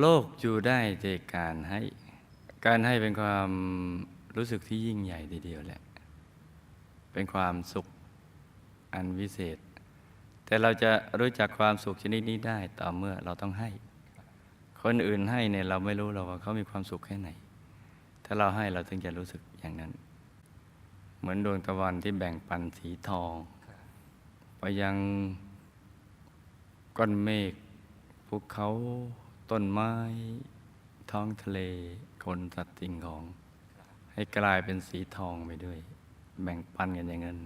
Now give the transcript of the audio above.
โลกอยู่ได้จากการให้ การให้เป็นความรู้สึกที่ยิ่งใหญ่ทีเดียวแหละ เป็นความสุขอันวิเศษ แต่เราจะรู้จักความสุขชนิดนี้ได้ต่อเมื่อเราต้องให้ คนอื่นให้เนี่ยเราไม่รู้เราว่าเขามีความสุขแค่ไหน ถ้าเราให้เราถึงจะรู้สึกอย่างนั้น เหมือนดวงตะวันที่แบ่งปันสีทอง ไปยังก้อนเมฆภูเขา ต้นไม้ ท้องทะเล คนสัตว์สิ่งของ ให้กลายเป็นสีทองไปด้วย แบ่งปันกันอย่างนั้น